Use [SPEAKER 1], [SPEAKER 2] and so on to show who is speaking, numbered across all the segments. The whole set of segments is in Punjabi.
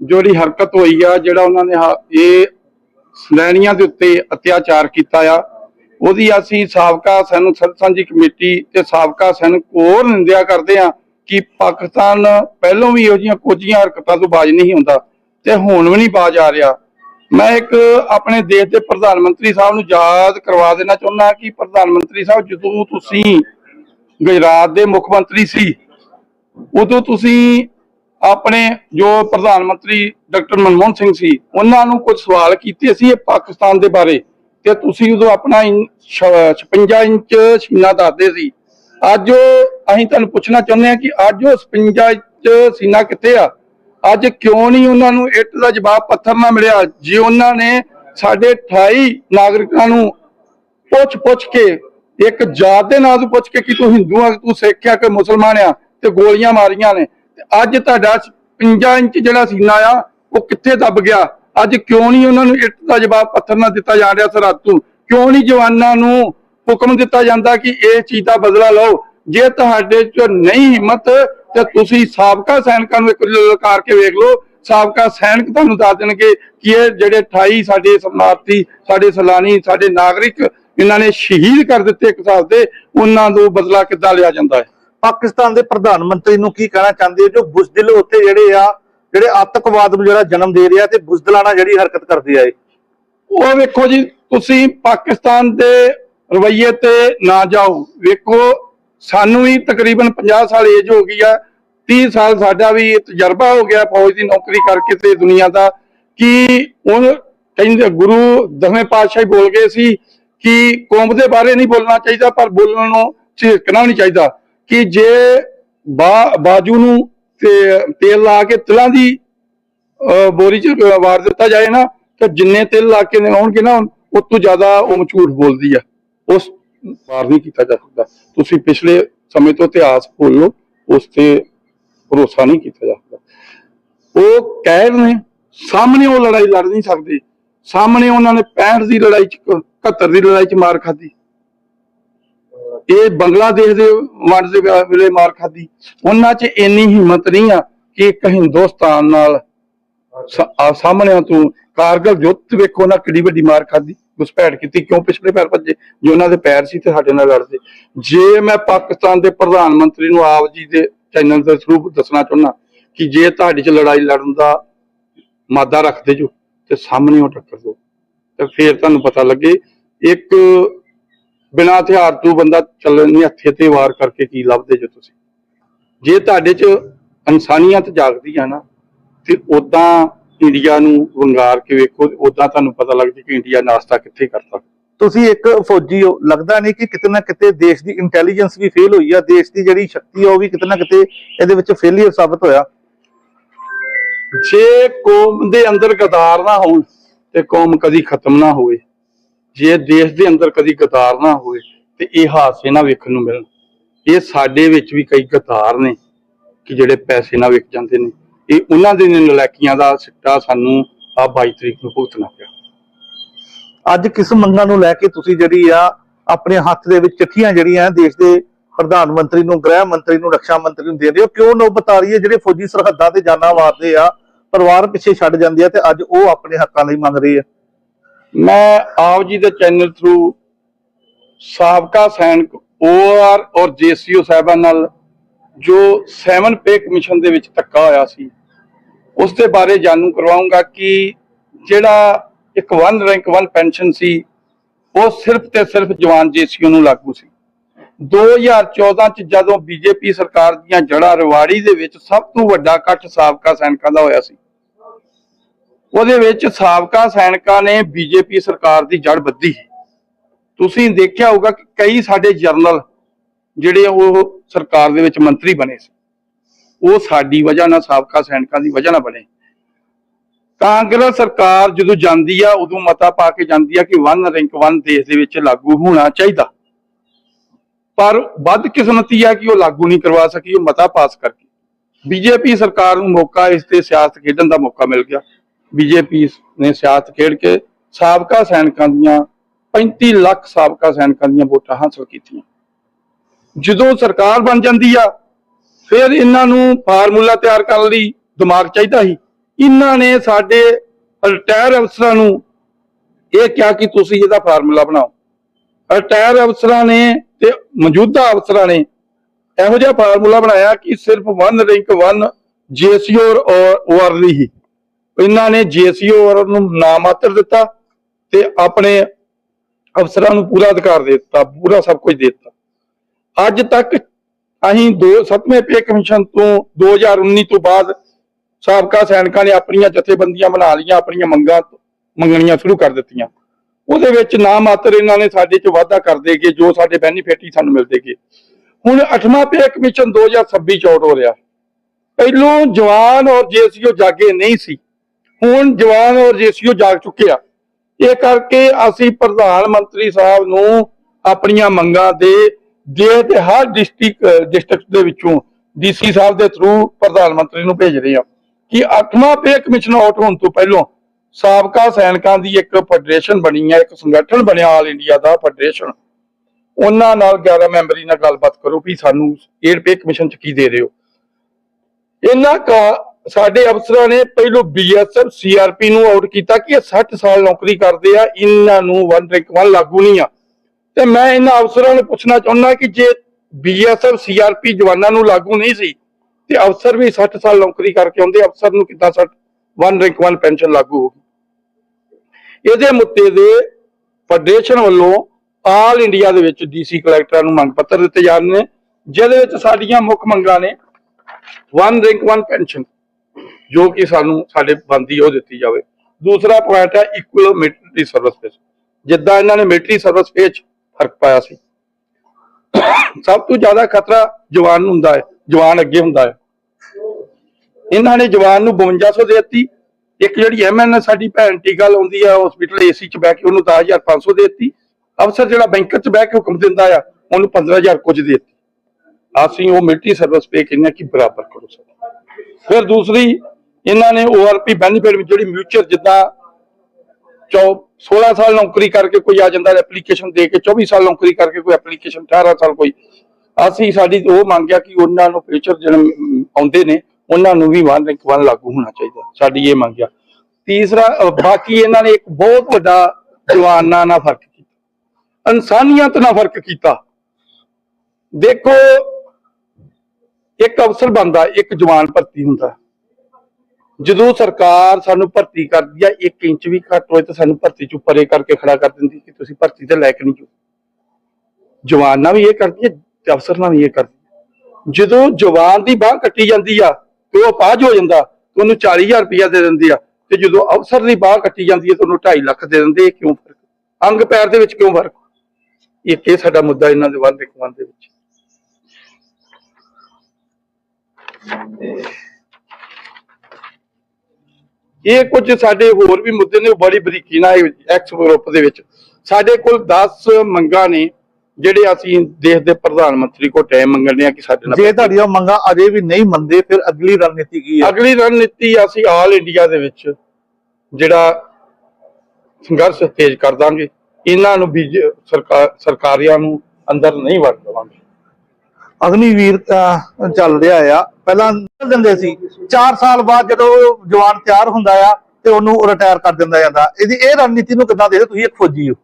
[SPEAKER 1] ਜਿਹੜੀ ਹਰਕਤ ਹੋਈ ਆ, ਜਿਹੜਾ ਉਹਨਾਂ ਨੇ ਇਹ ਸੈਲਾਨੀਆਂ ਦੇ ਉੱਤੇ ਅਤਿਆਚਾਰ ਕੀਤਾ ਆ, ਉਹਦੀ ਅਸੀਂ ਸਾਬਕਾ ਸੈਨਿਕ ਸਾਂਝੀ ਕਮੇਟੀ ਤੇ ਸਾਬਕਾ ਸੈਨਿਕ ਹੋਰ ਨਿੰਦਿਆ ਕਰਦੇ ਆ ਕਿ ਪਾਕਿਸਤਾਨ ਪਹਿਲਾਂ ਵੀ ਇਹੋ ਜਿਹੀਆਂ ਕੋਝੀਆਂ ਹਰਕਤਾਂ ਤੋਂ ਬਾਜ ਨਹੀਂ ਹੁੰਦਾ ਤੇ ਹੁਣ ਵੀ ਨਹੀਂ ਬਾਜ ਆ ਰਿਹਾ। ਮੈਂ ਇੱਕ ਆਪਣੇ ਦੇਸ਼ ਦੇ ਪ੍ਰਧਾਨ ਮੰਤਰੀ ਸਾਹਿਬ ਨੂੰ ਯਾਦ ਕਰਵਾ ਦੇਣਾ ਚਾਹੁੰਦਾ ਕਿ ਪ੍ਰਧਾਨ ਮੰਤਰੀ ਸਾਹਿਬ, ਜਦੋਂ ਤੁਸੀਂ ਗੁਜਰਾਤ ਦੇ ਮੁੱਖ ਮੰਤਰੀ ਸੀ, ਉਦੋਂ ਤੁਸੀਂ ਆਪਣੇ ਜੋ ਪ੍ਰਧਾਨ ਮੰਤਰੀ ਡਾਕਟਰ ਮਨਮੋਹਨ ਸਿੰਘ ਸੀ, ਉਹਨਾਂ ਨੂੰ ਕੁਝ ਸਵਾਲ ਕੀਤੇ ਸੀ ਇਹ ਪਾਕਿਸਤਾਨ ਦੇ ਬਾਰੇ ਤੇ ਤੁਸੀਂ ਉਦੋਂ ਆਪਣਾ ਇੰ- 56 ਇੰਚ ਸੀਨਾ ਦੱਸਦੇ ਸੀ। ਅੱਜ ਅਸੀਂ ਤੁਹਾਨੂੰ ਪੁੱਛਣਾ ਚਾਹੁੰਦੇ ਹਾਂ ਕਿ ਅੱਜ ਉਹ 56 ਇੰਚ ਸੀਨਾ ਕਿੱਥੇ ਆ? ਅੱਜ ਕਿਉਂ ਨਹੀਂ ਉਹਨਾਂ ਨੂੰ ਇੱਟ ਦਾ ਜਵਾਬ ਪੱਥਰ ਨਾ ਮਿਲਿਆ, ਜੇ ਉਹਨਾਂ ਨੇ ਸਾਡੇ 28 ਨਾਗਰਿਕਾਂ ਨੂੰ ਪੁੱਛ ਪੁੱਛ ਕੇ, ਇੱਕ ਜਾਤ ਦੇ ਨਾਂ ਤੋਂ ਪੁੱਛ ਕੇ ਕਿ ਤੂੰ ਹਿੰਦੂ ਆ ਤੂੰ ਸਿੱਖ ਆ ਕਿ ਮੁਸਲਮਾਨ ਆ, ਤੇ ਗੋਲੀਆਂ ਮਾਰੀਆਂ ਨੇ ਅੱਜ ਤੁਹਾਡਾ 50 ਇੰਚ ਜਿਹੜਾ ਸੀਨਾ ਆ, ਉਹ ਕਿੱਥੇ ਦੱਬ ਗਿਆ? ਅੱਜ ਕਿਉਂ ਨਹੀਂ ਉਹਨਾਂ ਨੂੰ ਇੱਟ ਦਾ ਜਵਾਬ ਪੱਥਰ ਨਾਲ ਦਿੱਤਾ ਜਾ ਰਿਹਾ ਸਰਹੱਦ ਤੋਂ ਕਿਉਂ ਨਹੀਂ ਜਵਾਨਾਂ ਨੂੰ ਹੁਕਮ ਦਿੱਤਾ ਜਾਂਦਾ ਕਿ ਇਹ ਚੀਜ਼ ਦਾ ਬਦਲਾ ਲਓ? ਜੇ ਤੁਹਾਡੇ ਚ ਨਹੀਂ ਹਿੰਮਤ, ਤੇ ਤੁਸੀਂ ਸਾਬਕਾ ਸੈਨਿਕਾਂ ਨੂੰ ਇੱਕ ਲਲਕਾਰ ਕੇ ਵੇਖ ਲਓ। ਸਾਬਕਾ ਸੈਨਿਕ ਤੁਹਾਨੂੰ ਦੱਸ ਦੇਣਗੇ ਕਿ ਇਹ ਜਿਹੜੇ 28 ਸਾਡੇ ਸਮਾਰਤੀ ਸਾਡੇ ਸਲਾਨੀ, ਸਾਡੇ ਨਾਗਰਿਕ, ਇਹਨਾਂ ਨੇ ਸ਼ਹੀਦ ਕਰ ਦਿੱਤੇ ਇੱਕ ਸਾਲ ਦੇ, ਉਹਨਾਂ ਤੋਂ ਬਦਲਾ ਕਿੱਦਾਂ ਲਿਆ ਜਾਂਦਾ ਹੈ?
[SPEAKER 2] ਪਾਕਿਸਤਾਨ ਦੇ ਪ੍ਰਧਾਨ ਮੰਤਰੀ ਨੂੰ ਕੀ ਕਹਿਣਾ ਚਾਹੁੰਦੇ ਹੋ ਜੋ ਬੁਜ਼ਦਿਲ ਉੱਥੇ ਜਿਹੜੇ ਆ, ਜਿਹੜੇ ਆਤੰਕਵਾਦ ਨੂੰ ਜਿਹੜਾ ਜਨਮ ਦੇ ਰਿਹਾ ਤੇ ਬੁਜ਼ਦਲਾਣਾ ਜਿਹੜੀ ਹਰਕਤ ਕਰਦੇ ਆ
[SPEAKER 1] ਉਹ ਵੇਖੋ ਜੀ, ਤੁਸੀਂ ਪਾਕਿਸਤਾਨ ਦੇ ਰਵੱਈਏ ਤੇ ਨਾ ਜਾਓ। ਵੇਖੋ, ਸਾਨੂੰ ਵੀ ਤਕਰੀਬਨ 50 ਸਾਲ ਏਜ ਹੋ ਗਈ ਆ। 30 ਸਾਲ ਸਾਡਾ ਵੀ ਤਜਰਬਾ ਹੋ ਗਿਆ ਫੌਜ ਦੀ ਨੌਕਰੀ ਕਰਕੇ ਤੇ ਦੁਨੀਆ ਦਾ। ਕਿ ਉਹ ਕਹਿੰਦੇ ਗੁਰੂ ਦਸਵੇਂ ਪਾਤਸ਼ਾਹ ਬੋਲ ਗਏ ਸੀ ਕਿ ਕੌਮ ਦੇ ਬਾਰੇ ਨਹੀਂ ਬੋਲਣਾ ਚਾਹੀਦਾ, ਪਰ ਬੋਲਣ ਨੂੰ ਝਿਜਕਣਾ ਨਹੀਂ ਚਾਹੀਦਾ। ਕਿ ਜੇ ਬਾਜੂ ਨੂੰ ਤੇਲ ਲਾ ਕੇ ਤਿਲਾਂ ਦੀ ਬੋਰੀ ਚ ਵਾਰ ਦਿੱਤਾ ਜਾਏ ਨਾ, ਤਾਂ ਜਿੰਨੇ ਤਿਲ ਲਾ ਕੇ ਆਉਣਗੇ ਨਾ ਉਸ ਤੋਂ ਜ਼ਿਆਦਾ ਉਹ ਝੂਠ ਬੋਲਦੀ ਆ। ਉਸ ਵਾਰ ਨਹੀਂ ਕੀਤਾ ਜਾ ਸਕਦਾ। ਤੁਸੀਂ ਪਿਛਲੇ ਸਮੇਂ ਤੋਂ ਇਤਿਹਾਸ ਭੁੱਲ ਲਓ, ਉਸ ਤੇ ਭਰੋਸਾ ਨਹੀਂ ਕੀਤਾ ਜਾ ਸਕਦਾ। ਉਹ ਕਹਿ ਨੇ, ਸਾਹਮਣੇ ਉਹ ਲੜਾਈ ਲੜ ਨਹੀਂ ਸਕਦੇ। ਸਾਹਮਣੇ ਉਹਨਾਂ ਨੇ 65 ਦੀ ਲੜਾਈ ਚ 71 ਦੀ ਲੜਾਈ ਚ ਮਾਰ ਖਾਧੀ। ਇਹ ਬੰਗਲਾਦੇਸ਼ ਦੇ ਵੰਡ ਦੇ ਵੇਲੇ ਮਾਰ ਖਾਧੀ। ਉਹਨਾਂ 'ਚ ਇੰਨੀ ਹਿੰਮਤ ਨਹੀਂ ਆ ਕਿ ਇੱਕ ਹਿੰਦੁਸਤਾਨ ਨਾਲ ਸਾ- ਆ ਸਾਹਮਣੇ ਤੋਂ ਕਾਰਗਲ ਯੁੱਧ ਵੇਖੋ ਨਾ ਕਿੱਡੀ ਵੱਡੀ ਮਾਰ ਖਾਧੀ ਘੁਸਪੈਠ ਕੀਤੀ ਕਿਉਂ ਪਿਛਲੇ ਪੈਰ ਭੱਜੇ ਜੇ ਉਹਨਾਂ ਦੇ ਪੈਰ ਸੀ ਤੇ ਸਾਡੇ ਨਾਲ ਲੜਦੇ। ਜੇ ਮੈਂ ਪਾਕਿਸਤਾਨ ਦੇ ਪ੍ਰਧਾਨ ਮੰਤਰੀ ਨੂੰ ਆਪ ਜੀ ਦੇ ਚੈਨਲ ਦੇ ਥਰੂ ਦੱਸਣਾ ਚਾਹੁੰਦਾ ਕਿ ਜੇ ਤੁਹਾਡੇ 'ਚ ਲੜਾਈ ਲੜਨ ਦਾ ਮਾਦਾ ਰੱਖਦੇ ਜੋ ਤੇ ਸਾਹਮਣੇ ਉਹ ਟੱਕਰ ਦੋ। ਤੇ ਫਿਰ ਤੁਹਾਨੂੰ ਪਤਾ ਲੱਗੇ ਇੱਕ ਬਿਨਾਂ ਹਥਿਆਰ ਤੋਂ ਬੰਦਾ ਚੱਲਣ ਨਹੀਂ ਹੱਥੇ ਤੇ ਵਾਰ ਕਰਕੇ ਕੀ ਲੱਭਦੇ ਜੋ ਤੁਸੀਂ? ਜੇ ਤੁਹਾਡੇ 'ਚ ਇਨਸਾਨੀਅਤ ਜਾਗਦੀ ਆ ਨਾ ਤੇ ਉਦਾਂ ਇੰਡੀਆ ਨੂੰ ਵੰਗਾਰ ਕੇ ਵੇਖੋ ਉਦਾਂ ਤੁਹਾਨੂੰ ਪਤਾ ਲੱਗ ਜੇ ਕਿ ਇੰਡੀਆ ਨਾਸਤਾ ਕਿੱਥੇ ਕਰਤਾ
[SPEAKER 2] ਤੁਸੀਂ ਇੱਕ ਫੌਜੀ ਹੋ ਲੱਗਦਾ ਨਹੀਂ ਕਿ ਕਿਤੇ ਨਾ ਕਿਤੇ ਦੇਸ਼ ਦੀ ਇੰਟੈਲੀਜੈਂਸ ਵੀ ਫੇਲ ਹੋਈ ਆ ਦੇਸ਼ ਦੀ ਜਿਹੜੀ ਸ਼ਕਤੀ ਆ ਉਹ ਵੀ ਕਿਤੇ ਨਾ ਕਿਤੇ ਇਹਦੇ ਵਿੱਚ ਫੇਲਿਅਰ ਸਾਬਤ ਹੋਇਆ।
[SPEAKER 1] ਜੇ ਕੌਮ ਦੇ ਅੰਦਰ ਗਦਾਰ ਨਾ ਹੋਣ ਤੇ ਕੌਮ ਕਦੀ ਖਤਮ ਨਾ ਹੋਵੇ। ਜੇ ਦੇਸ਼ ਦੇ ਅੰਦਰ ਕਦੀ ਗਦਾਰ ਨਾ ਹੋਵੇ ਤੇ ਇਹ ਹਾਦਸੇ ਨਾ ਵੇਖਣ ਨੂੰ ਮਿਲਣ। ਇਹ ਸਾਡੇ ਵਿੱਚ ਵੀ ਕਈ ਗਦਾਰ ਨੇ ਕਿ ਜਿਹੜੇ ਪੈਸੇ ਨਾ ਵੇਖ ਜਾਂਦੇ ਨੇ। ਇਹ ਉਹਨਾਂ ਦੇ ਨਲਾਇਕੀਆਂ ਦਾ ਸਿੱਟਾ ਸਾਨੂੰ ਆ 22 ਤਰੀਕ ਨੂੰ ਭੁਗਤਣਾ ਪਿਆ।
[SPEAKER 2] ਅੱਜ ਕਿਸ ਮੰਗਾਂ ਨੂੰ ਲੈ ਕੇ ਤੁਸੀਂ ਜਿਹੜੀ ਆ ਆਪਣੇ ਹੱਥ ਦੇ ਵਿੱਚ ਚਿੱਠੀਆਂ ਜਿਹੜੀਆਂ ਦੇਸ਼ ਦੇ ਪ੍ਰਧਾਨ ਮੰਤਰੀ ਨੂੰ, ਗ੍ਰਹਿ ਮੰਤਰੀ ਨੂੰ, ਰੱਖਿਆ ਮੰਤਰੀ ਨੂੰ ਦੇ ਰਹੇ ਹੋ ਕਿਉਂ ਨੌਬਤ ਆ ਰਹੀ ਹੈ ਜਿਹੜੇ ਫੌਜੀ ਸਰਹੱਦਾਂ ਤੇ ਜਾਨਾਂ ਵਾਰਦੇ ਆ, ਪਰਿਵਾਰ ਪਿੱਛੇ ਛੱਡ ਜਾਂਦੇ ਆ ਤੇ ਅੱਜ ਉਹ ਆਪਣੇ ਹੱਕਾਂ ਲਈ ਮੰਗ ਰਹੇ ਆ।
[SPEAKER 1] ਮੈਂ ਆਪ ਜੀ ਦੇ ਚੈਨਲ ਥਰੂ ਸਾਬਕਾ ਸੈਨਿਕ ਓਆਰ ਔਰ ਜੀਸੀਓ ਸਾਹਿਬਾਨ ਨਾਲ ਜੋ 7 ਪੇ ਕਮਿਸ਼ਨ ਦੇ ਵਿੱਚ ਧੱਕਾ ਹੋਇਆ ਸੀ ਉਸ ਦੇ ਬਾਰੇ ਜਾਣੂ ਕਰਵਾਉਂਗਾ ਕਿ ਜਿਹੜਾ ਇੱਕ ਵਨ ਰੈਂਕ ਵਨ ਪੈਨਸ਼ਨ ਸੀ, ਉਹ ਸਿਰਫ ਤੇ ਸਿਰਫ ਜਵਾਨ ਜੀਸੀਓ ਨੂੰ ਲਾਗੂ ਸੀ। 2014 ਚ ਜਦੋਂ ਬੀਜੇਪੀ ਸਰਕਾਰ ਦੀਆਂ ਜੜ੍ਹਾਂ ਰਵਾੜੀ ਦੇ ਵਿੱਚ ਸਭ ਤੋਂ ਵੱਡਾ ਇਕੱਠ ਸਾਬਕਾ ਸੈਨਿਕਾਂ ਦਾ ਹੋਇਆ ਸੀ ਉਹਦੇ ਵਿੱਚ ਸਾਬਕਾ ਸੈਨਿਕਾਂ ਨੇ ਬੀਜੇਪੀ ਸਰਕਾਰ ਦੀ ਜੜ ਬੱਧੀ ਤੁਸੀਂ ਦੇਖਿਆ ਹੋਊਗਾ ਕਿ ਕਈ ਸਾਡੇ ਜਰਨਲ ਜਿਹੜੇ ਉਹ ਸਰਕਾਰ ਦੇ ਵਿੱਚ ਮੰਤਰੀ ਬਣੇ ਸੀ। ਉਹ ਸਾਡੀ ਵਜ੍ਹਾ ਨਾਲ ਸਾਬਕਾ ਸੈਨਿਕਾਂ ਦੀ ਵਜ੍ਹਾ ਨਾਲ ਬਣੇ। ਕਾਂਗਰਸ ਸਰਕਾਰ ਜਦੋਂ ਜਾਂਦੀ ਆ, ਉਦੋਂ ਮਤਾ ਪਾ ਕੇ ਜਾਂਦੀ ਆ ਕਿ ਵਨ ਰੈਂਕ ਵਨ ਦੇਸ਼ ਦੇ ਵਿੱਚ ਲਾਗੂ ਹੋਣਾ ਚਾਹੀਦਾ। ਪਰ ਵੱਧ ਕਿਸਮਤੀ ਆ ਕਿ ਉਹ ਲਾਗੂ ਨਹੀਂ ਕਰਵਾ ਸਕੀ, ਉਹ ਮਤਾ ਪਾਸ ਕਰਕੇ। ਬੀਜੇਪੀ ਸਰਕਾਰ ਨੂੰ ਮੌਕਾ, ਇਸ ਤੇ ਸਿਆਸਤ ਖੇਡਣ ਦਾ ਮੌਕਾ ਮਿਲ ਗਿਆ। ਬੀਜੇਪੀ ਨੇ ਸਿਆਸਤ ਖੇਡ ਕੇ ਸਾਬਕਾ ਸੈਨਿਕਾਂ ਦੀਆਂ 35 ਲੱਖ ਸਾਬਕਾ ਸੈਨਿਕਾਂ ਦੀਆਂ ਵੋਟਾਂ ਹਾਸਲ ਕੀਤੀਆਂ। ਜਦੋਂ ਸਰਕਾਰ ਬਣ ਜਾਂਦੀ ਆ, ਫਿਰ ਇਹਨਾਂ ਨੂੰ ਫਾਰਮੂਲਾ ਤਿਆਰ ਕਰਨ ਲਈ ਦਿਮਾਗ ਚਾਹੀਦਾ ਸੀ। ਇਹਨਾਂ ਨੇ ਸਾਡੇ ਰਿਟਾਇਰ ਅਫਸਰਾਂ ਨੂੰ ਇਹ ਕਿਹਾ ਕਿ ਤੁਸੀਂ ਇਹਦਾ ਫਾਰਮੂਲਾ ਬਣਾਓ। ਰਿਟਾਇਰ ਅਫਸਰਾਂ ਨੇ ਤੇ ਮੌਜੂਦਾ ਅਫਸਰਾਂ ਨੇ ਇਹੋ ਜਿਹਾ ਫਾਰਮੂਲਾ ਬਣਾਇਆ ਕਿ ਸਿਰਫ 1 ਰੈਂਕ 1 ਜੀਐਸਯੂ ਔਰ ਓਆਰਲੀ ਹੀ ਇਹਨਾਂ ਨੇ ਜੀਐਸਯੂ ਔਰ ਨੂੰ ਨਾਮਾਤਰ ਦਿੱਤਾ ਤੇ ਆਪਣੇ ਅਫਸਰਾਂ ਨੂੰ ਪੂਰਾ ਅਧਿਕਾਰ ਦੇ ਦਿੱਤਾ, ਪੂਰਾ ਸਭ ਕੁਝ ਦੇ ਦਿੱਤਾ। ਅੱਜ ਤੱਕ ਅਸੀਂ ਦੋ, ਸੱਤਵੇਂ ਪੇ ਕਮਿਸ਼ਨ ਤੋਂ 2019 ਤੋਂ ਬਾਅਦ ਸਾਬਕਾ ਸੈਨਿਕਾਂ ਨੇ ਆਪਣੀਆਂ ਜਥੇਬੰਦੀਆਂ ਬਣਾ ਲਈਆਂ, ਆਪਣੀਆਂ ਮੰਗਾਂ ਮੰਗਣੀਆਂ ਸ਼ੁਰੂ ਕਰ ਦਿੱਤੀਆਂ। ਉਹਦੇ ਵਿੱਚ ਨਾ ਮਾਤਰ ਇਹਨਾਂ ਨੇ ਸਾਡੇ 'ਚ ਵਾਅਦਾ ਕਰ ਦੇਗੇ ਜੋ ਸਾਡੇ ਬੈਨੀਫਿਟ ਹੀ ਸਾਨੂੰ ਮਿਲਦੇਗੇ ਹੁਣ 8ਵਾਂ ਪੇ ਕਮਿਸ਼ਨ 2026 ਚ ਆਊਟ ਹੋ ਰਿਹਾ। ਪਹਿਲੋਂ ਜਵਾਨ ਔਰ ਜੇਸੀਓ ਜਾਗੇ ਨਹੀਂ ਸੀ। ਹੁਣ ਜਵਾਨ ਔਰ ਜੇਸੀਓ ਜਾਗ ਚੁੱਕੇ ਆ। ਇਹ ਕਰਕੇ ਅਸੀਂ ਪ੍ਰਧਾਨ ਮੰਤਰੀ ਸਾਹਿਬ ਨੂੰ ਆਪਣੀਆਂ ਮੰਗਾਂ ਦੇ ਦੇਸ਼ ਦੇ ਹਰ ਡਿਸਟ੍ਰਿਕਟ ਡਿਸਟ੍ਰਿਕਟ ਦੇ ਵਿੱਚੋਂ ਡੀਸੀ ਸਾਹਿਬ ਦੇ ਥਰੂ ਪ੍ਰਧਾਨ ਮੰਤਰੀ ਨੂੰ ਭੇਜ ਰਹੇ ਆ ਕਿ 8ਵਾਂ ਪੇ ਕਮਿਸ਼ਨ ਆਊਟ ਹੋਣ ਤੋਂ ਪਹਿਲਾਂ ਸਾਬਕਾ ਸੈਨਿਕਾਂ ਦੀ ਇੱਕ ਫੈਡਰੇਸ਼ਨ ਬਣੀ ਹੈ ਇੱਕ ਸੰਗਠਨ ਬਣਿਆ ਆਲ ਇੰਡੀਆ ਦਾ ਫੈਡਰੇਸ਼ਨ। ਉਹਨਾਂ ਨਾਲ 11 ਮੈਂਬਰੀ ਨਾਲ ਗੱਲਬਾਤ ਕਰੋ ਵੀ ਸਾਨੂੰ ਏਅਰ ਪੇ ਕਮਿਸ਼ਨ ਚ ਕੀ ਦੇ ਰਹੇ ਹੋ। ਇਹਨਾਂ ਸਾਡੇ ਅਫਸਰਾਂ ਨੇ ਪਹਿਲੋਂ ਬੀਐਸਐਫ ਸੀਆਰਪੀ ਨੂੰ ਆਊਟ ਕੀਤਾ ਕਿ ਇਹ 60 ਸਾਲ ਨੌਕਰੀ ਕਰਦੇ ਆ, ਇਹਨਾਂ ਨੂੰ ਵਨ ਰੈਂਕ ਵਨ ਲਾਗੂ ਨਹੀਂ ਆ। ਤੇ ਮੈਂ ਇਹਨਾਂ ਅਫਸਰਾਂ ਨੂੰ ਪੁੱਛਣਾ ਚਾਹੁੰਦਾ ਕਿ ਜੇ ਬੀਐਸਐਫ ਸੀਆਰਪੀ ਜਵਾਨਾਂ ਨੂੰ ਲਾਗੂ ਨਹੀਂ ਸੀ, ਤੇ ਅਫਸਰ ਵੀ 60 ਸਾਲ ਨੌਕਰੀ ਕਰਕੇ ਆਉਂਦੇ, ਅਫਸਰ ਨੂੰ ਕਿੱਦਾਂ 60 ਵਨ ਰੈਂਕ ਵਨ ਪੈਨਸ਼ਨ ਲਾਗੂ ਹੋਗੀ ਇਹਦੇ ਮੁੱਦੇ ਦੇ ਫੈਡਰੇਸ਼ਨ ਵੱਲੋਂ ਆਲ ਇੰਡੀਆ ਦੇ ਵਿੱਚ ਡੀਸੀ ਕਲੈਕਟਰਾਂ ਨੂੰ ਮੰਗ ਪੱਤਰ ਦਿੱਤੇ ਜਾ ਰਹੇ ਨੇ, ਜਿਹਦੇ ਵਿੱਚ ਸਾਡੀਆਂ ਮੁੱਖ ਮੰਗਾਂ ਨੇ ਵਨ ਰਿੰਕ ਵਨ ਪੈਨਸ਼ਨ ਜੋ ਕਿ ਸਾਨੂੰ ਸਾਡੇ ਬੰਦੀ ਉਹ ਦਿੱਤੀ ਜਾਵੇ। ਦੂਸਰਾ ਪੁਆਇੰਟ ਹੈ ਇਕੁਅਲ ਮਿਲਟਰੀ ਸਰਵਿਸ ਪੇਜ ਜਿੱਦਾਂ ਇਹਨਾਂ ਨੇ ਮਿਲਟਰੀ ਸਰਵਿਸ ਪੇਜ ਫ਼ਰਕ ਪਾਇਆ ਸੀ। ਸਭ ਤੋਂ ਜ਼ਿਆਦਾ ਖਤਰਾ ਜਵਾਨ ਨੂੰ ਹੁੰਦਾ ਹੈ, ਜਵਾਨ ਅੱਗੇ ਹੁੰਦਾ ਹੈ। ਇਹਨਾਂ ਨੇ ਜਵਾਨ ਨੂੰ 5200 ਦੇ ਦਿੱਤੀ। ਇੱਕ ਜਿਹੜੀ ਐਮਐਨ ਸਾਡੀ ਭੈਣ ਟੀਕਾ ਲਾਉਂਦੀ ਆ ਹਸਪੀਟਲ ਏਸੀ ਚ ਬਹਿ ਕੇ ਉਹਨੂੰ 10500 ਦੇ ਦਿੱਤੀ। ਅਫਸਰ ਜਿਹੜਾ ਬੈਂਕਰ ਚ ਬਹਿ ਕੇ ਹੁਕਮ ਦਿੰਦਾ ਆ, ਉਹਨੂੰ 15000 ਕੁਝ ਦੇ ਦਿੱਤੀ। ਅਸੀਂ ਉਹ ਮਿਲਟਰੀ ਸਰਵਿਸ ਪੇ ਕਿੰਨਾ ਕੀ ਬਰਾਬਰ ਕਰੋ ਸਰ। ਫਿਰ ਦੂਸਰੀ, ਇਹਨਾਂ ਨੇ ਓਆਰਪੀ ਬੈਨੀਫਿਟ ਵਿੱਚ ਜਿਹੜੀ ਮਿਊਚੁਅਲ ਜਿੱਦਾਂ 16 ਸਾਲ ਨੌਕਰੀ ਕਰਕੇ ਕੋਈ ਆ ਜਾਂਦਾ ਐਪਲੀਕੇਸ਼ਨ ਦੇ ਕੇ 24 ਸਾਲ ਨੌਕਰੀ ਕਰਕੇ ਕੋਈ ਐਪਲੀਕੇਸ਼ਨ 18 ਸਾਲ ਕੋਈ। ਅਸੀਂ ਸਾਡੀ ਉਹ ਮੰਗਿਆ ਕਿ ਉਹਨਾਂ ਨੂੰ ਫਿਊਚਰ ਜਿਹੜੇ ਆਉਂਦੇ ਨੇ, ਉਹਨਾਂ ਨੂੰ ਵੀ ਵਨ ਰੈਂਕ ਵਨ ਲਾਗੂ ਹੋਣਾ ਚਾਹੀਦਾ, ਸਾਡੀ ਇਹ ਮੰਗਿਆ ਤੀਸਰਾ ਬਾਕੀ ਇਹਨਾਂ ਨੇ ਇੱਕ ਬਹੁਤ ਵੱਡਾ ਜਵਾਨਾਂ ਨਾਲ ਫ਼ਰਕ ਕੀਤਾ। ਇਨਸਾਨੀਅਤ ਨਾਲ ਫ਼ਰਕ ਕੀਤਾ। ਦੇਖੋ ਇੱਕ ਅਫਸਰ ਬੰਦਾ ਇੱਕ ਜਵਾਨ ਭਰਤੀ ਹੁੰਦਾ। ਜਦੋਂ ਸਰਕਾਰ ਸਾਨੂੰ ਭਰਤੀ ਕਰਦੀ ਆ 1 ਇੰਚ ਵੀ ਘੱਟ ਹੋਏ ਤਾਂ ਸਾਨੂੰ ਭਰਤੀ ਚੋਂ ਪਰੇ ਕਰਕੇ ਖੜਾ ਕਰ ਦਿੰਦੀ ਕਿ ਤੁਸੀਂ ਭਰਤੀ ਤੇ ਲਾਇਕ ਨਹੀਂ ਜੋ ਜਵਾਨਾਂ ਵੀ ਇਹ ਕਰਦੀ ਹੈ ਤੇ ਅਫਸਰ ਨਾਲ ਵੀ ਇਹ ਕਰਦੀ ਜਦੋਂ ਜਵਾਨ ਦੀ ਬਾਹ ਕੱਟੀ ਜਾਂਦੀ ਆ, ਤੇ ਉਹ ਅਪਾਹਜ ਹੋ ਜਾਂਦਾ, ਤੇ ਉਹਨੂੰ 40000 ਰੁਪਇਆ ਦੇ ਦਿੰਦੀ ਆ, ਤੇ ਜਦੋਂ ਅਫਸਰ ਦੀ ਬਾਹ ਕੱਟੀ ਜਾਂਦੀ ਹੈ ਤੇ ਉਹਨੂੰ 2.5 ਲੱਖ ਦੇ ਦਿੰਦੇ, ਇਹ ਕਿਉਂ ਫ਼ਰਕ? ਅੰਗ ਪੈਰ ਦੇ ਵਿੱਚ ਕਿਉਂ ਫ਼ਰਕ? ਇਹ ਇਹ ਸਾਡਾ ਮੁੱਦਾ ਇਹਨਾਂ ਦੇ ਵੱਲ ਰਿਕਮੰਡ ਦੇ ਵਿੱਚ। ਇਹ ਕੁਝ ਸਾਡੇ ਹੋਰ ਵੀ ਮੁੱਦੇ ਨੇ ਉਹ ਬੜੀ ਬਰੀਕੀ ਨਾਲ ਐਕਸ ਗਰੁੱਪ ਦੇ ਵਿੱਚ। ਸਾਡੇ ਕੋਲ 10 ਮੰਗਾਂ ਨੇ ਜਿਹੜੇ ਅਸੀਂ ਦੇਸ਼ ਦੇ ਪ੍ਰਧਾਨ ਮੰਤਰੀ ਕੋ ਟਾਈਮ ਮੰਗਣੇ ਆ ਕਿ ਸਾਡੇ ਨਾਲ
[SPEAKER 2] ਜੇ ਤੁਹਾਡੀਆਂ ਮੰਗਾਂ ਅਜੇ ਵੀ ਨਹੀਂ ਮੰਨਦੇ ਫਿਰ ਅਗਲੀ ਰਣਨੀਤੀ ਕੀ ਹੈ
[SPEAKER 1] ਅਗਲੀ ਰਣਨੀਤੀ ਅਸੀਂ ਆਲ ਇੰਡੀਆ ਦੇ ਵਿੱਚ ਜਿਹੜਾ ਸੰਘਰਸ਼ ਤੇਜ਼ ਕਰ ਦਾਂਗੇ। ਇਹਨਾਂ ਨੂੰ ਵੀ ਸਰਕਾਰ ਸਰਕਾਰੀਆਂ ਨੂੰ ਅੰਦਰ ਨਹੀਂ ਵੜ ਦੇਵਾਂਗੇ।
[SPEAKER 2] ਅਗਨੀਵੀਰ ਚੱਲ ਰਿਹਾ ਆ। ਪਹਿਲਾਂ ਦਿੰਦੇ ਸੀ। 4 ਸਾਲ ਬਾਅਦ ਜਦੋਂ ਜਵਾਨ ਤਿਆਰ ਹੁੰਦਾ ਆ ਤੇ ਉਹਨੂੰ ਰਿਟਾਇਰ ਕਰ ਦਿੰਦਾ ਜਾਂਦਾ। ਇਹਦੀ ਇਹ ਰਣਨੀਤੀ ਨੂੰ ਕਿੱਦਾਂ ਦੇਖਦੇ ਤੁਸੀਂ? ਇੱਕ ਫੌਜੀ ਹੋ।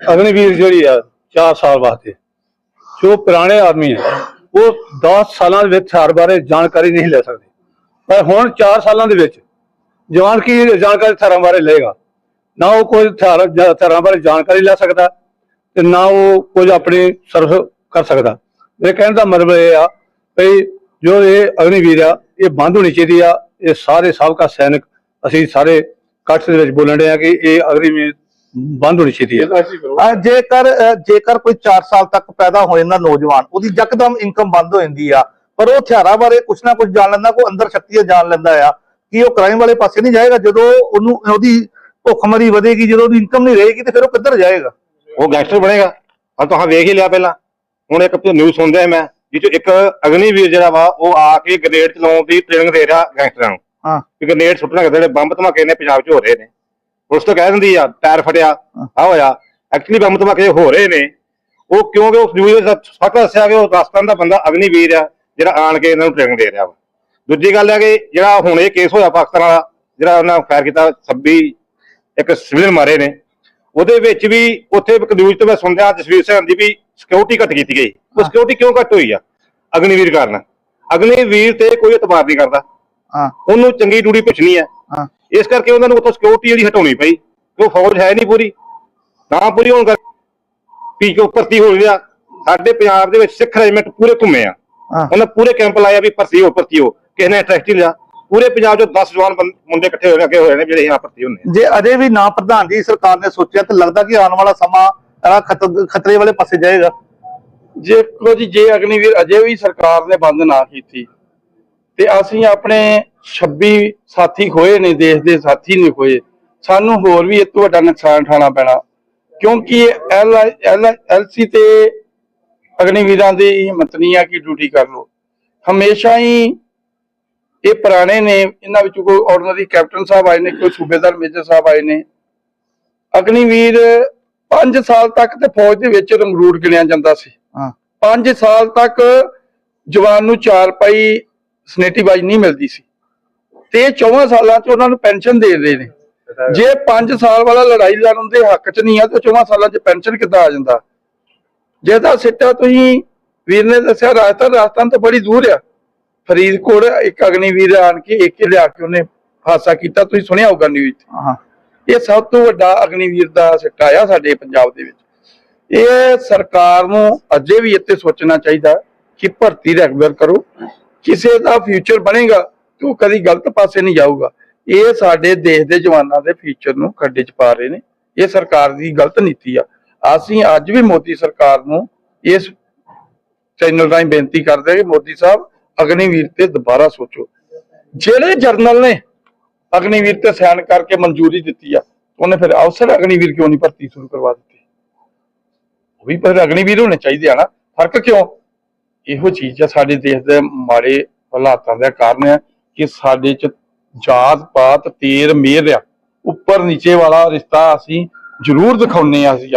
[SPEAKER 3] ਅਗਨੀਵੀਰ ਜਿਹੜੀ ਆ 4 ਸਾਲ ਵਾਸਤੇ ਜੋ ਪੁਰਾਣੇ ਆਦਮੀ ਹੈ ਉਹ 10 ਸਾਲਾਂ ਦੇ ਵਿੱਚ ਹਥਿਆਰ ਬਾਰੇ ਜਾਣਕਾਰੀ ਨਹੀਂ ਲੈ ਸਕਦੇ। ਪਰ ਹੁਣ 4 ਸਾਲਾਂ ਦੇ ਵਿੱਚ ਜਵਾਨ ਕੀ ਜਾਣਕਾਰੀ ਹਥਿਆਰਾਂ ਬਾਰੇ ਲਏਗਾ? ਨਾ ਉਹ ਕੋਈ ਹਥਿਆਰਾਂ ਬਾਰੇ ਜਾਣਕਾਰੀ ਲੈ ਸਕਦਾ ਤੇ ਨਾ ਉਹ ਕੁਝ ਆਪਣੀ ਸਰਵ ਕਰ ਸਕਦਾ। ਮੇਰੇ ਕਹਿਣ ਦਾ ਮਤਲਬ ਇਹ ਆ ਵੀ ਜੋ ਇਹ ਅਗਨੀਵੀਰ ਆ ਇਹ ਬੰਦ ਹੋਣੀ ਚਾਹੀਦੀ ਆ ਇਹ ਸਾਰੇ ਸਾਬਕਾ ਸੈਨਿਕ ਅਸੀਂ ਸਾਰੇ ਇਕੱਠ ਦੇ ਵਿੱਚ ਬੋਲਣ ਰਹੇ ਆ ਕਿ ਇਹ ਅਗਨੀਵੀਰ ਬੰਦ ਹੋਣੀ ਚਾਹੀਦੀ ਹੈ
[SPEAKER 2] ਜੇਕਰ ਜੇਕਰ ਕੋਈ 4 ਸਾਲ ਤੱਕ ਪੈਦਾ ਹੋ ਜਾਂਦਾ ਨੌਜਵਾਨ ਉਹਦੀ ਯਕਦਮ ਇਨਕਮ ਬੰਦ ਹੋ ਜਾਂਦੀ ਆ। ਪਰ ਉਹ ਹਥਿਆਰਾਂ ਬਾਰੇ ਕੁਛ ਨਾ ਕੁਛ ਜਾਣ ਲੈਂਦਾ ਕੋਈ ਅੰਦਰ ਸ਼ਕਤੀਆਂ ਜਾਣ ਲੈਂਦਾ ਆ ਕਿ ਉਹ ਕ੍ਰਾਈਮ ਵਾਲੇ ਪਾਸੇ ਨਹੀਂ ਜਾਏਗਾ। ਜਦੋਂ ਉਹਨੂੰ ਉਹਦੀ ਭੁੱਖਮਰੀ ਵਧੇਗੀ ਜਦੋਂ ਉਹਦੀ ਇਨਕਮ ਨਹੀਂ ਰਹੇਗੀ ਤੇ ਫਿਰ ਉਹ ਕਿੱਧਰ ਜਾਏਗਾ?
[SPEAKER 4] ਉਹ ਗੈਂਗਸਟਰ ਬਣੇਗਾ। ਆ ਤੁਸੀਂ ਵੇਖ ਹੀ ਲਿਆ ਪਹਿਲਾਂ। ਹੁਣ ਇੱਕ ਨਿਊਜ਼ ਸੁਣਦੇ ਮੈਂ ਜਿਹ ਇੱਕ ਅਗਨੀਵੀਰ ਜਿਹੜਾ ਵਾ ਉਹ ਆ ਕੇ ਗ੍ਰੇਨੇਡ ਚਲਾਉਣ ਦੀ ਟ੍ਰੇਨਿੰਗ ਦੇ ਰਿਹਾ ਗੈਂਗਸਟਰਾਂ ਨੂੰ।
[SPEAKER 2] ਹਾਂ।
[SPEAKER 4] ਕਿ ਗ੍ਰੇਨੇਡ ਸੁੱਟਣਾ ਜਿਹੜੇ ਬੰਬ ਧਮਾਕੇ ਨੇ ਪੰਜਾਬ 'ਚ ਹੋ ਰਹੇ ਨੇ। ਉਸ ਤੋਂ ਕਹਿ ਦਿੰਦੀ ਆ ਟਾਇਰ ਫਟਿਆ ਆ ਹੋਇਆ। ਐਕਚੁਅਲੀ ਬੰਬ ਧਮਾਕੇ ਹੋ ਰਹੇ ਨੇ। ਉਹ ਕਿਉਂਕਿ ਉਸ ਨਿਊਜ਼ ਵਿੱਚ ਸੱਚ ਦੱਸਿਆ ਕਿ ਉਹ ਰਾਜਸਥਾਨ ਦਾ ਬੰਦਾ ਅਗਨੀਵੀਰ ਆ ਜਿਹੜਾ ਆਣ ਕੇ ਇਹਨਾਂ ਨੂੰ ਟ੍ਰੇਨਿੰਗ ਦੇ ਰਿਹਾ ਵਾ। ਦੂਜੀ ਗੱਲ ਹੈ ਕਿ ਜਿਹੜਾ ਹੁਣ ਇਹ ਕੇਸ ਹੋਇਆ ਪਾਕਿਸਤਾਨ ਵਾਲਾ ਜਿਹੜਾ ਉਹਨਾਂ ਫਾਇਰ ਕੀਤਾ 26 ਇੱਕ ਸਿਵਲ ਮਾਰੇ ਨੇ। ਉਹਦੇ ਵਿੱਚ ਵੀ ਉੱਥੇ ਇੱਕ ਨਿਊਜ਼ ਤੇ ਮੈਂ ਸੁਣਿਆ ਜਸਵੀਰ ਸਿੰਘ ਦੀ ਵੀ ਸਿਕਿਉਰਿਟੀ ਘੱਟ ਕੀਤੀ ਗਈ। ਉਹ ਸਿਕਿਉਰਿਟੀ ਕਿਉਂ ਘੱਟ ਹੋਈ ਆ? ਅਗਨੀਵੀਰ ਕਾਰਨ। ਅਗਨੀਵੀਰ ਤੇ ਕੋਈ ਇਤਬਾਰ ਨਹੀਂ ਕਰਦਾ।
[SPEAKER 2] ਹਾਂ।
[SPEAKER 4] ਉਹਨੂੰ ਚੰਗੀ ਡਿਊਟੀ ਪੁੱਛਣੀ ਹੈ
[SPEAKER 2] ਹਾਂ।
[SPEAKER 4] ਇਸ ਕਰਕੇ ਉਹਨਾਂ ਨੂੰ ਉੱਥੋਂ ਸਿਕਿਉਰਿਟੀ ਜਿਹੜੀ ਹਟਾਉਣੀ ਪਈ। ਕਿਉਂ ਫੌਜ ਹੈ ਨਹੀਂ ਪੂਰੀ? ਨਾ ਪੂਰੀ ਹੋਣ ਕਰਕੇ ਕਿਉਂ ਭਰਤੀ ਹੋ ਰਿਹਾ ਸਾਡੇ ਪੰਜਾਬ ਦੇ ਵਿੱਚ ਸਿੱਖ ਰੈਜੀਮੈਂਟ ਪੂਰੇ ਘੁੰਮੇ ਆ। ਉਹਨਾਂ ਪੂਰੇ ਕੈਂਪ ਲਾਇਆ ਵੀ ਭਰਤੀ ਹੋ ਭਰਤੀ ਹੋ। ਕਿਸੇ ਨੇ ਇੰਟਰਸਟ ਨਹੀਂ ਲਿਆ। ਪੂਰੇ ਪੰਜਾਬ ਚੋਂ 10 ਜਵਾਨ ਮੁੰਡੇ ਇਕੱਠੇ ਹੋਏ ਨੇ ਅੱਗੇ ਹੋਏ ਨੇ ਜਿਹੜੇ यहाँ ਭਰਤੀ ਹੁੰਦੇ ਆ।
[SPEAKER 2] ਜੇ ਅਜੇ ਵੀ ਨਾ ਪ੍ਰਧਾਨ ਜੀ ਸਰਕਾਰ ਨੇ ਸੋਚਿਆ ਤਾਂ ਲੱਗਦਾ ਕਿ ਆਉਣ ਵਾਲਾ ਸਮਾਂ ਖਤਰੇ ਵਾਲੇ ਪਾਸੇ ਜਾਏਗਾ।
[SPEAKER 1] ਜੇ ਜੀ ਜੇ ਅਗਨੀਵੀਰ ਅਜੇ ਵੀ ਸਰਕਾਰ ਨੇ ਬੰਦ ਨਾ ਕੀਤੀ ਤੇ ਅਸੀਂ ਆਪਣੇ 26 ਸਾਥੀ ਖੋਏ ਨੇ ਦੇਸ਼ ਦੇ ਸਾਥੀ ਨੇ ਖੋਏ ਸਾਨੂੰ ਹੋਰ ਵੀ ਇਹ ਤੋਂ ਵੱਡਾ ਨੁਕਸਾਨ ਉਠਾਉਣਾ ਪੈਣਾ। ਕਿਉਂਕਿ ਐਲ ਐਲਸੀ ਤੇ ਅਗਨੀਵੀਰਾਂ ਦੀ ਹਿੰਮਤ ਨਹੀਂ ਆ ਕਿ ਡਿਊਟੀ ਕਰ ਲੋ ਹਮੇਸ਼ਾ ਹੀ ਇਹ ਪੁਰਾਣੇ ਨੇ ਇਹਨਾਂ ਵਿੱਚੋਂ ਕੋਈ ਆਰਡੀਨਰੀ ਕੈਪਟਨ ਸਾਹਿਬ ਆਏ ਨੇ ਕੋਈ ਸੂਬੇਦਾਰ ਮੇਜਰ ਸਾਹਿਬ ਆਏ ਨੇ। ਅਗਨੀਵੀਰ 5 ਸਾਲ ਤੱਕ ਤੇ ਫੌਜ ਦੇ ਵਿੱਚ ਰੰਗਰੂਟ ਗਿਣਿਆ ਜਾਂਦਾ ਸੀ।
[SPEAKER 2] ਹਾਂ।
[SPEAKER 1] 5 ਸਾਲ ਤੱਕ ਜਵਾਨ ਨੂੰ ਚਾਰ ਪਾਈ ਸਨੇਟੀ ਬਾਈ ਨਹੀਂ ਮਿਲਦੀ ਸੀ। ਤੇ 14 ਸਾਲਾਂ 'ਚ ਉਹਨਾਂ ਨੂੰ ਪੈਨਸ਼ਨ ਦੇ ਰਹੇ ਨੇ। ਜੇ 5 ਸਾਲ ਵਾਲਾ ਲੜਾਈ ਲੜਨ ਦੇ ਹੱਕ 'ਚ ਨਹੀਂ ਆ ਤੇ 14 ਸਾਲਾਂ 'ਚ ਪੈਨਸ਼ਨ ਕਿੱਦਾਂ ਆ ਜਾਂਦਾ? ਜਿਹਦਾ ਸਿੱਟਾ ਤੁਸੀਂ ਵੀਰ ਨੇ ਦੱਸਿਆ ਰਾਜਸਥਾਨ ਰਾਜਸਥਾਨ ਤੋਂ ਬੜੀ ਦੂਰ ਆ। ਫਰੀਦਕੋਟ ਇੱਕ ਅਗਨੀਵੀਰ ਆਣ ਕੇ ਇੱਕ ਲਿਆ ਕੇ ਉਹਨੇ ਹਾਦਸਾ ਕੀਤਾ। ਤੁਸੀਂ ਸੁਣਿਆ ਹੋਊਗਾ ਨਿਊਜ਼ ਤੇ
[SPEAKER 2] ਹਾਂ।
[SPEAKER 1] ਇਹ ਸਭ ਤੋਂ ਵੱਡਾ ਅਗਨੀਵੀਰ ਦਾ ਸਿੱਟਾ ਆ ਸਾਡੇ ਪੰਜਾਬ ਦੇ ਵਿੱਚ। ਇਹ ਸਰਕਾਰ ਨੂੰ ਅਜੇ ਵੀ ਇੱਥੇ ਸੋਚਣਾ ਚਾਹੀਦਾ ਕਿ ਭਰਤੀ ਰੈਗੂਲਰ ਕਰੋ। ਕਿਸੇ ਦਾ ਫਿਊਚਰ ਬਣੇਗਾ ਤੇ ਕਦੀ ਗਲਤ ਪਾਸੇ ਨਹੀਂ ਜਾਊਗਾ। ਇਹ ਸਾਡੇ ਦੇਸ਼ ਦੇ ਜਵਾਨਾਂ ਦੇ ਫਿਊਚਰ ਨੂੰ ਖੱਡੇ 'ਚ ਪਾ ਰਹੇ ਨੇ। ਇਹ ਸਰਕਾਰ ਦੀ ਗਲਤ ਨੀਤੀ ਆ। ਅਸੀਂ ਅੱਜ ਵੀ ਮੋਦੀ ਸਰਕਾਰ ਨੂੰ ਇਸ ਚੈਨਲ ਰਾਹੀਂ ਬੇਨਤੀ ਕਰਦੇ ਹਾਂ ਕਿ ਮੋਦੀ ਸਾਹਿਬ ਅਗਨੀਵੀਰ ਤੇ ਦੁਬਾਰਾ ਸੋਚੋ। ਜਿਹੜੇ ਜਰਨਲ ਨੇ ਅਗਨੀਵੀਰ ਤੇ ਸਾਈਨ ਕਰਕੇ ਮਨਜ਼ੂਰੀ ਦਿੱਤੀ ਆ, ਉਹਨੇ ਫਿਰ ਅਫਸਰ ਅਗਨੀਵੀਰ ਕਿਉਂ ਨਹੀਂ ਭਰਤੀ ਸ਼ੁਰੂ ਕਰਵਾ ਦਿੱਤੀ? ਉਹ ਵੀ ਪਰ ਅਗਨੀਵੀਰ ਹੋਣੇ ਚਾਹੀਦੇ ਆ ਨਾ। ਫ਼ਰਕ ਕਿਉਂ? ਇਹੋ ਚੀਜ਼ ਆ, ਸਾਡੇ ਦੇਸ਼ ਦੇ ਮਾੜੇ ਹਾਲਾਤਾਂ ਦਾ ਕਾਰਨ ਹੈ ਕਿ ਸਾਡੇ ਚ ਜਾਤ ਪਾਤ ਤੇਰ ਮੇਰ ਆ। ਉੱਪਰ ਨੀਚੇ ਵਾਲਾ ਰਿਸ਼ਤਾ ਅਸੀਂ ਜ਼ਰੂਰ ਦਿਖਾਉਨੇ ਆ ਅਸੀਂ